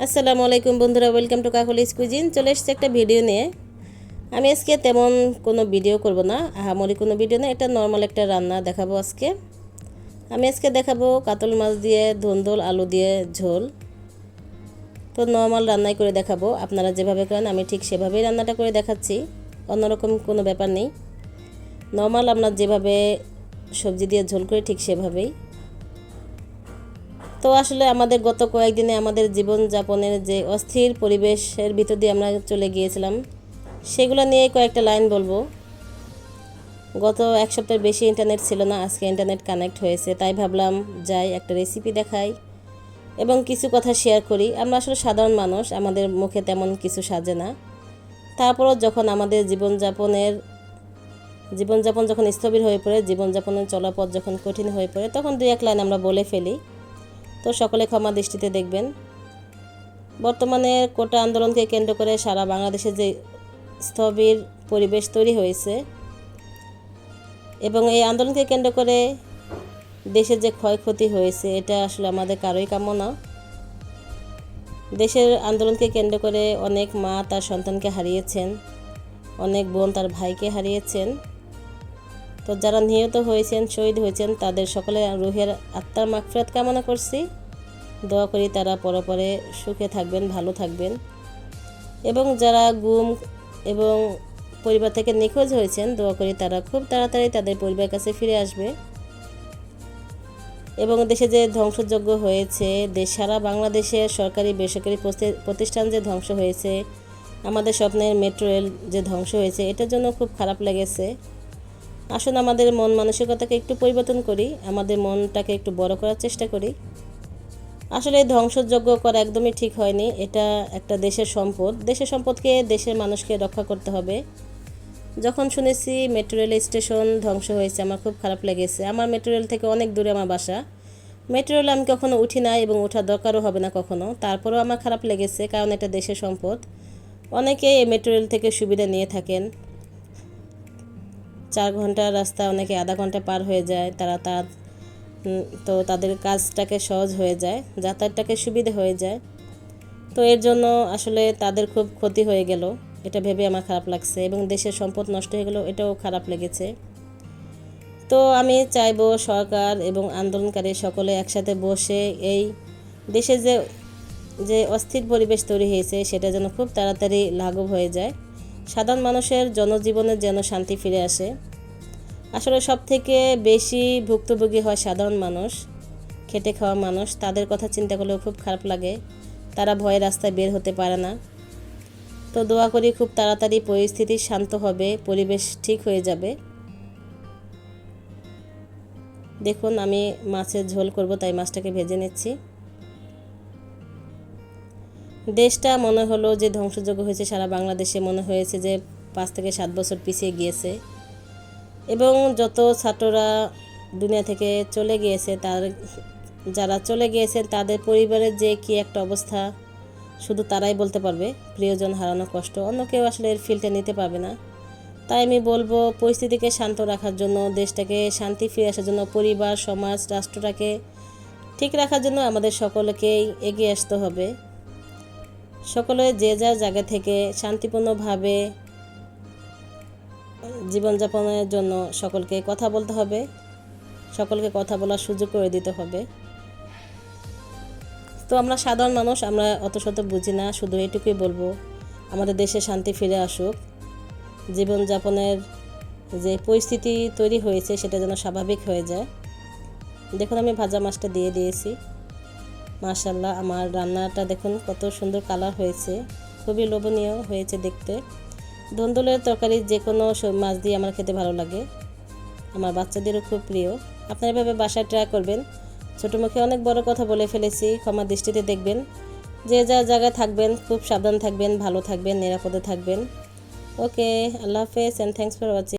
আসসালামু আলাইকুম বন্ধুরা ওয়েলকাম টু কাকলিস কুজিন চলে এসেছে একটা ভিডিও নিয়ে। আমি আজকে তেমন কোনো ভিডিও করব না, আহামরি কোনো ভিডিও না, এটা নর্মাল একটা রান্না দেখাবো আজকে। আমি আজকে দেখাবো কাতল মাছ দিয়ে, ধন্দল, আলু দিয়ে ঝোল। তো নর্মাল রান্নাই করে দেখাবো, আপনারা যেভাবে করেন, আমি ঠিক সেভাবেই রান্নাটা করে দেখাচ্ছি, অন্যরকম কোনো ব্যাপার নেই। নর্মাল আমরা যেভাবে সবজি দিয়ে ঝোল করি, ঠিক সেভাবেই। তো আসলে আমাদের গত কয়েকদিনে আমাদের জীবনযাপনের যে অস্থির পরিবেশের ভিতর দিয়ে আমরা চলে গিয়েছিলাম, সেগুলো নিয়ে কয়েকটা লাইন বলব। গত এক সপ্তাহের বেশি ইন্টারনেট ছিল না, আজকে ইন্টারনেট কানেক্ট হয়েছে, তাই ভাবলাম যাই একটা রেসিপি দেখাই এবং কিছু কথা শেয়ার করি। আমরা আসলে সাধারণ মানুষ, আমাদের মুখে তেমন কিছু সাজে না। তারপরও যখন আমাদের জীবনযাপনের, জীবনযাপন যখন স্থবির হয়ে পড়ে, জীবনযাপনের চলাপথ যখন কঠিন হয়ে পড়ে, তখন দুই এক লাইন আমরা বলে ফেলি। তো সকলে ক্ষমা দৃষ্টিতে দেখবেন। বর্তমানে কোটা আন্দোলনকে কেন্দ্র করে সারা বাংলাদেশে যে স্থবির পরিবেশ তৈরি হয়েছে এবং এই আন্দোলনকে কেন্দ্র করে দেশের যে ক্ষয়ক্ষতি হয়েছে, এটা আসলে আমাদের কারোই কামনা দেশের আন্দোলনকে কেন্দ্র করে অনেক মা তার সন্তানকে হারিয়েছেন, অনেক বোন তার ভাইকে হারিয়েছেন। তো যারা নিহত হয়েছেন, শহীদ হয়েছেন, তাদের সকলে রুহের আত্মার মাগফিরাত কামনা করছি। দোয়া করি তারা পরপরে সুখে থাকবেন, ভালো থাকবেন। এবং যারা গুম এবং পরিবার থেকে নিখোঁজ হয়েছেন, দোয়া করি তারা খুব তাড়াতাড়ি তাদের পরিবার কাছে ফিরে আসবে। এবং দেশে যে ধ্বংসযজ্ঞ হয়েছে, দেশ সারা বাংলাদেশে সরকারি বেসরকারি প্রতিষ্ঠান যে ধ্বংস হয়েছে, আমাদের স্বপ্নের মেট্রো রেল যে ধ্বংস হয়েছে, এটার জন্য খুব খারাপ লেগেছে। আসুন আমাদের মন মানসিকতাকে একটু পরিবর্তন করি, আমাদের মনটাকে একটু বড় করার চেষ্টা করি। আসলে ধ্বংসযজ্ঞ করা একদমই ঠিক হয়নি, এটা একটা দেশের সম্পদ। দেশের সম্পদকে দেশের মানুষকে রক্ষা করতে হবে। যখন শুনেছি মেট্রো রেল স্টেশন ধ্বংস হয়েছে, আমার খুব খারাপ লেগেছে। আমার মেট্রো রেল থেকে অনেক দূরে আমার বাসা। মেট্রো রেল আমি কখনো উঠি না এবং ওঠার দরকারও হবে না কখনো। তারপরেও আমার খারাপ লেগেছে, কারণ এটা দেশের সম্পদ। অনেকে এই মেট্রো রেল থেকে সুবিধা নিয়ে থাকেন। চার ঘণ্টার রাস্তা অনেকে আধা ঘণ্টা পার হয়ে যায়, তারা তার তো তাদের কাজটাকে সহজ হয়ে যায়, যাতায়াতটাকে সুবিধা হয়ে যায়। তো এর জন্য আসলে তাদের খুব ক্ষতি হয়ে গেল, এটা ভেবে আমার খারাপ লাগছে এবং দেশের সম্পদ নষ্ট হয়ে গেল এটাও খারাপ লেগেছে। তো আমি চাইব সরকার এবং আন্দোলনকারী সকলে একসাথে বসে এই দেশে যে যে অস্থির পরিবেশ তৈরি হয়েছে, সেটা যেন খুব তাড়াতাড়ি লাঘব হয়ে যায়। সাধারণ মানুষের জনজীবনে যেন শান্তি ফিরে আসে। আসলে সব থেকে বেশি ভুক্তভোগী হয় সাধারণ মানুষ, খেটে খাওয়া মানুষ। তাদের কথা চিন্তা করলেও খুব খারাপ লাগে। তারা ভয়ে রাস্তায় বের হতে পারে না। তো দোয়া করি খুব তাড়াতাড়ি পরিস্থিতি শান্ত হবে, পরিবেশ ঠিক হয়ে যাবে। দেখুন, আমি মাছের ঝোল করব, তাই মাছটাকে ভেজে নিচ্ছি। দেশটা মনে হলো যে ধ্বংসযোগ্য হয়েছে, সারা বাংলাদেশে মনে হয়েছে যে পাঁচ থেকে সাত বছর পিছিয়ে গিয়েছে। এবং যত ছাত্ররা দুনিয়া থেকে চলে গিয়েছে, তার যারা চলে গিয়েছেন, তাদের পরিবারের যে কি একটা অবস্থা, শুধু তারাই বলতে পারবে। প্রিয়জন হারানো কষ্ট, অন্য কেউ আসলে এর ফিলটা নিতে পারবে না। তাই আমি বলব, পরিস্থিতিকে শান্ত রাখার জন্য, দেশটাকে শান্তি ফিরে আসার জন্য, পরিবার, সমাজ, রাষ্ট্রটাকে ঠিক রাখার জন্য আমাদের সকলকেই এগিয়ে আসতে হবে। সকলে যে যার জায়গা থেকে শান্তিপূর্ণভাবে জীবনযাপনের জন্য সকলকে কথা বলতে হবে, সকলকে কথা বলার সুযোগ করে দিতে হবে। তো আমরা সাধারণ মানুষ, আমরা অত শত বুঝি না, শুধু এটুকুই বলব, আমাদের দেশে শান্তি ফিরে আসুক। জীবনযাপনের যে পরিস্থিতি তৈরি হয়েছে, সেটা যেন স্বাভাবিক হয়ে যায়। দেখুন, আমি ভাজা মাছটা দিয়ে দিয়েছি। মাশাল্লাহ আমার রান্নাটা দেখুন কত সুন্দর কালার হয়েছে, খুবই লোভনীয় হয়েছে দেখতে। ধন্দুলের তরকারি যে কোনো মাছ দিয়ে আমার খেতে ভালো লাগে, আমার বাচ্চাদেরও খুব প্রিয়। আপনারা এভাবে বাসায় ট্রাই করবেন। ছোটো মুখে অনেক বড় কথা বলে ফেলেছি, ক্ষমা দৃষ্টিতে দেখবেন। যে যা জায়গায় থাকবেন, খুব সাবধান থাকবেন, ভালো থাকবেন, নিরাপদে থাকবেন। ওকে, আল্লাহ হাফেজ অ্যান্ড থ্যাংকস ফর ওয়াচিং